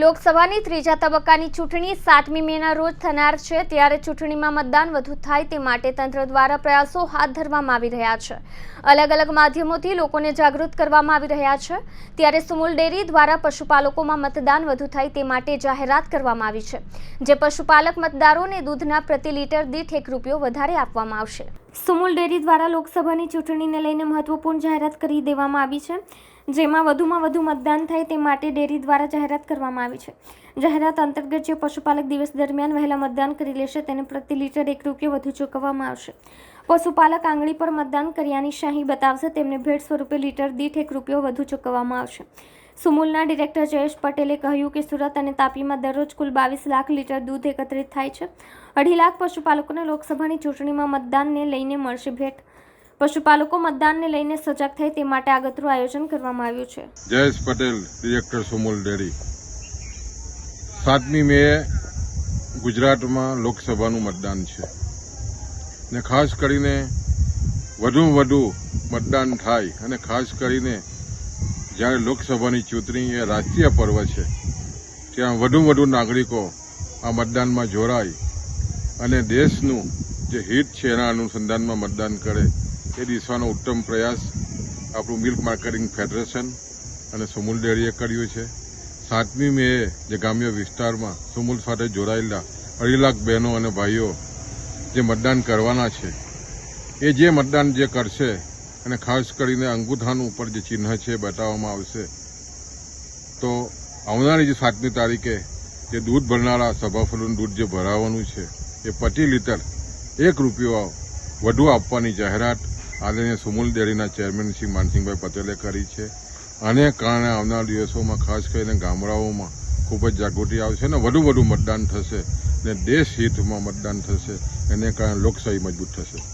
લોકસભાની ત્રીજા તબક્કાની ચૂંટણી સાતમી મેના રોજ થનાર છે, ત્યારે ચૂંટણીમાં મતદાન વધુ થાય તે માટે તંત્ર દ્વારા પ્રયાસો હાથ ધરવામાં આવી રહ્યા છે. અલગ અલગ માધ્યમોથી લોકોને જાગૃત કરવામાં આવી રહ્યા છે. ત્યારે સુમુલ ડેરી દ્વારા પશુપાલકોમાં મતદાન વધુ થાય તે માટે જાહેરાત કરવામાં આવી છે, જે પશુપાલક મતદારોને દૂધના પ્રતિ લીટર દીઠ એક રૂપિયો વધારે આપવામાં આવશે. સુમુલ ડેરી દ્વારા લોકસભાની ચૂંટણીને લઈને મહત્વપૂર્ણ જાહેરાત કરી દેવામાં આવી છે. જેમાં વધુમાં વધુ મતદાન થાય તે માટે ડેરી દ્વારા જાહેરાત કરવામાં આવી છે. જાહેરાત અંતર્ગત જે પશુપાલક દિવસ દરમિયાન વહેલા મતદાન કરી લેશે તેને પ્રતિ લીટર એક રૂપિયો વધુ ચૂકવવામાં આવશે. પશુપાલક આંગળી પર મતદાન કર્યાની શાહી બતાવશે, તેમને ભેટ સ્વરૂપે લીટર દીઠ એક રૂપિયો વધુ ચૂકવવામાં આવશે. સુમુલના ડિરેક્ટર જયેશ પટેલે કહ્યું કે સુરત અને તાપીમાં દરરોજ કુલ બાવીસ લાખ લીટર દૂધ એકત્રિત થાય છે. અઢી લાખ પશુપાલકોને લોકસભાની ચૂંટણીમાં મતદાનને લઈને મળશે ભેટ. પશુપાલકો મતદાનને લઈને સજાગ થાય તે માટે આગતરું આયોજન કરવામાં આવ્યું છે. Jayesh Patel, director Sumul dairy. સાતમી મે ગુજરાતમાં લોકસભાનું મતદાન છે. ને ખાસ કરીને વધુ વધુ મતદાન થાય અને ખાસ કરીને જ્યારે લોકસભાની ચૂંટણી એ રાષ્ટ્રીય પર્વ છે, ત્યાં વધુમાં વધુ નાગરિકો આ મતદાનમાં જોડાય અને દેશનું જે હિત છે એના અનુસંધાનમાં મતદાન કરે એ દિશાનો ઉત્તમ પ્રયાસ આપણું મિલ્ક માર્કેટિંગ ફેડરેશન અને સુમૂલ ડેરીએ કર્યું છે. સાતમી મેએ જે ગ્રામ્ય વિસ્તારમાં સુમૂલ સાથે જોડાયેલા અઢી લાખ બહેનો અને ભાઈઓ જે મતદાન કરવાના છે, એ જે મતદાન જે કરશે અને ખાસ કરીને અંગૂઠાનું ઉપર જે ચિહ્ન છે બતાવવામાં આવશે. તો આવનારી જે સાતમી તારીખે જે દૂધ ભરનારા સભાફળનું દૂધ જે ભરાવાનું છે, એ પ્રતિ લીટર એક રૂપિયો વધુ આપવાની જાહેરાત આદરણીય સુમૂલ ડેરીના ચેરમેન શ્રી માનસિંહભાઈ પટેલે કરી છે. આને કારણે આવનાર દિવસોમાં ખાસ કરીને ગામડાઓમાં ખૂબ જ જાગૃતિ આવશે અને વધુ વધુ મતદાન થશે અને દેશ હિતમાં મતદાન થશે, એને કારણે લોકશાહી મજબૂત થશે.